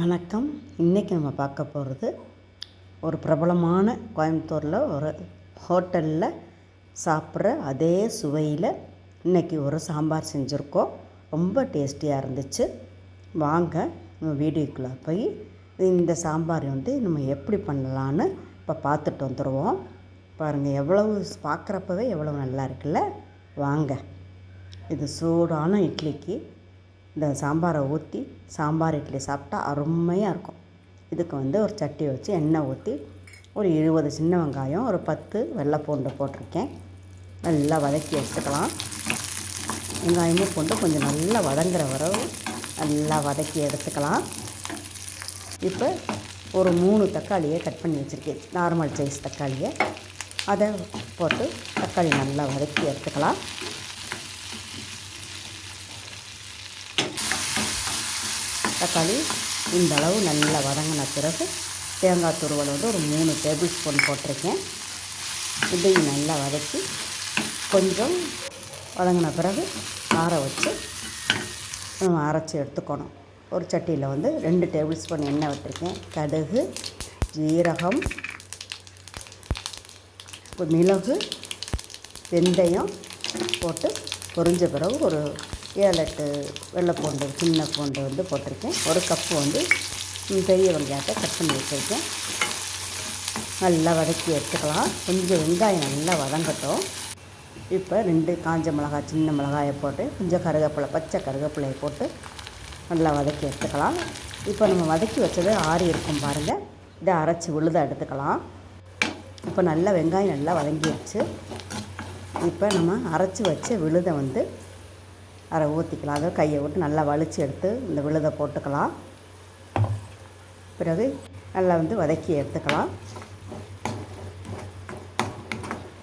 வணக்கம். இன்றைக்கி நம்ம பார்க்க போகிறது ஒரு பிரபலமான கோயம்புத்தூரில் ஒரு ஹோட்டலில் சாப்பிட்ற அதே சுவையில் இன்றைக்கி ஒரு சாம்பார் செஞ்சுருக்கோம். ரொம்ப டேஸ்டியாக இருந்துச்சு. வாங்க நம்ம வீடியோக்குள்ளே போய் இந்த சாம்பார் வந்து நம்ம எப்படி பண்ணலான்னு இப்போ பார்த்துட்டு வந்துடுவோம் பாருங்கள் எவ்வளவு பார்க்குறப்பவே எவ்வளோ நல்லா இருக்குல்ல? வாங்க. இது சூடான இட்லிக்கு இந்த சாம்பாரை ஊற்றி சாம்பார் இட்லி சாப்பிட்டா அருமையாக இருக்கும். இதுக்கு வந்து ஒரு சட்டி வச்சு எண்ணெய் ஊற்றி ஒரு இருபது சின்ன வெங்காயம் ஒரு பத்து வெள்ளை பூண்டு போட்டிருக்கேன். நல்லா வதக்கி எடுத்துக்கலாம். வெங்காயமும் பூண்டு கொஞ்சம் நல்லா வதங்குற வரவு நல்லா வதக்கி எடுத்துக்கலாம். இப்போ ஒரு மூணு தக்காளியை கட் பண்ணி வச்சுருக்கேன். நார்மல் சைஸ் தக்காளியை. அதை போட்டு தக்காளி நல்லா வதக்கி எடுத்துக்கலாம். தக்காளி இந்தளவு நல்லா வதங்கின பிறகு தேங்காய் துருவல் வந்து ஒரு மூணு டேபிள் ஸ்பூன் போட்டிருக்கேன். இதையும் நல்லா வதக்கி கொஞ்சம் வதங்கின பிறகு ஆற வச்சு நம்ம அரைச்சி எடுத்துக்கணும். ஒரு சட்டியில் வந்து ரெண்டு டேபிள் ஸ்பூன் எண்ணெய் விட்டுருக்கேன். கடுகு ஜீரகம் மிளகு வெந்தயம் போட்டு பொரிஞ்ச பிறகு ஒரு ஏழு எட்டு வெள்ளை பூண்டு சின்ன பூண்டு வந்து போட்டிருக்கேன். ஒரு கப்பு வந்து பெரிய வெங்காயத்தை கட் பண்ணி வச்சுருக்கேன். நல்லா வதக்கி எடுத்துக்கலாம். கொஞ்சம் வெங்காயம் நல்லா வதங்கட்டும். இப்போ ரெண்டு காஞ்ச மிளகாய் சின்ன மிளகாயை போட்டு கொஞ்சம் கருவேப்பிலை பச்சை கருவேப்பிலையை போட்டு நல்லா வதக்கி எடுத்துக்கலாம். இப்போ நம்ம வதக்கி வச்சது ஆறி இருக்கும் பாருங்கள் இதை அரைச்சி உழுத எடுத்துக்கலாம். இப்போ நல்லா வெங்காயம் நல்லா வதங்கிடுச்சு இப்போ நம்ம அரைச்சி வச்ச விழுதை வந்து அரை ஊற்றிக்கலாம் அதை கையை விட்டு நல்லா வலிச்சு எடுத்து இந்த விழுதை போட்டுக்கலாம். பிறகு நல்லா வந்து வதக்கி எடுத்துக்கலாம்.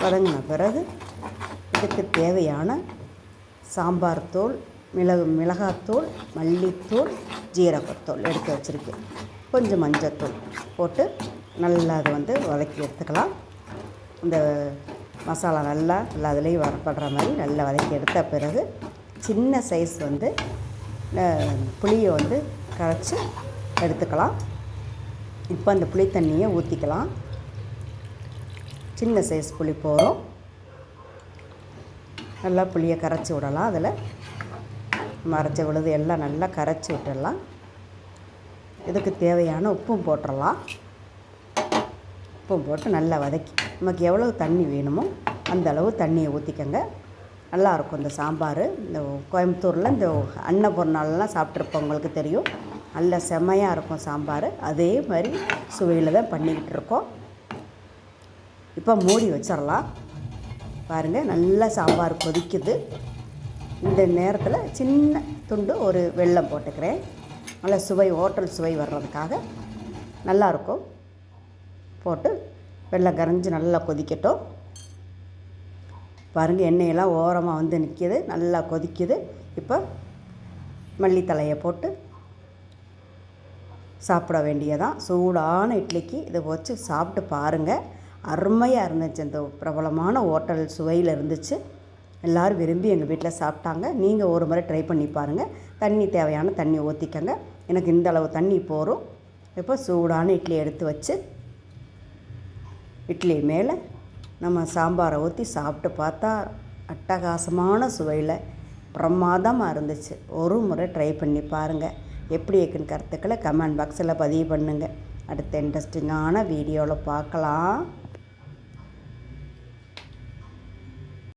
வதங்கின பிறகு இதுக்கு தேவையான சாம்பார் தூள் மிளகு மிளகாத்தூள் மல்லித்தூள் ஜீரகத்தூள் எடுத்து வச்சுருக்கேன். கொஞ்சம் மஞ்சத்தூள் போட்டு நல்லா அதை வந்து வதக்கி எடுத்துக்கலாம். இந்த மசாலா நல்லா நல்லா அதுலேயும் வரப்படுற மாதிரி நல்லா வதக்கி எடுத்த பிறகு சின்ன சைஸ் வந்து புளியை வந்து கரைச்சி எடுத்துக்கலாம். இப்போ அந்த புளி தண்ணியை ஊற்றிக்கலாம் சின்ன சைஸ் புளி போகிறோம் நல்லா புளியை கரைச்சி விடலாம். அதில் மறைச்ச விழுது எல்லாம் நல்லா கரைச்சி விட்டுடலாம். இதுக்கு தேவையான உப்பும் போட்டுடலாம். உப்பும் போட்டு நல்லா வதக்கி. நமக்கு எவ்வளோ தண்ணி வேணுமோ அந்த அளவு தண்ணியை ஊற்றிக்கங்க நல்லாயிருக்கும் இந்த சாம்பார். இந்த கோயம்புத்தூரில் இந்த அன்னபூர்ணாலெலாம் சாப்பிட்ருப்பவங்களுக்கு தெரியும். நல்ல செம்மையாக இருக்கும் சாம்பார். அதே மாதிரி சுவையில் தான் பண்ணிக்கிட்டு இருக்கோம். இப்போ மூடி வச்சிடலாம். பாருங்கள் நல்லா சாம்பார் கொதிக்குது. இந்த நேரத்தில் சின்ன துண்டு ஒரு வெள்ளம் போட்டுக்கிறேன். நல்லா சுவை ஹோட்டல் சுவை வர்றதுக்காக. நல்லாயிருக்கும். போட்டு வெள்ளம் கரைஞ்சி நல்லா கொதிக்கட்டும். பாருங்கள் எண்ணெயெல்லாம் ஓரமாக வந்து நிற்கிது நல்லா கொதிக்குது. இப்போ மல்லித்தலையை போட்டு சாப்பிட வேண்டியதான் சூடான இட்லிக்கு இதை வச்சு சாப்பிட்டு பாருங்கள் அருமையாக இருந்துச்சு. இந்த பிரபலமான ஹோட்டல் சுவையில் இருந்துச்சு. எல்லோரும் விரும்பி எங்கள் வீட்டில் சாப்பிட்டாங்க. நீங்கள் ஒரு முறை ட்ரை பண்ணி பாருங்கள் தண்ணி தேவையான தண்ணி ஊற்றிக்கங்க எனக்கு இந்த அளவு தண்ணி போகும் இப்போ சூடான இட்லி எடுத்து வச்சு இட்லி மேலே நம்ம சாம்பாரை ஊற்றி சாப்பிட்டு பார்த்தா அட்டகாசமான சுவையில் பிரமாதமாக இருந்துச்சு. ஒரு முறை ட்ரை பண்ணி பாருங்கள் எப்படி இருக்குன்னு கருத்துக்களை கமெண்ட் பாக்ஸில் பதிவு பண்ணுங்கள் அடுத்த இன்ட்ரெஸ்டிங்கான வீடியோவில் பார்க்கலாம்.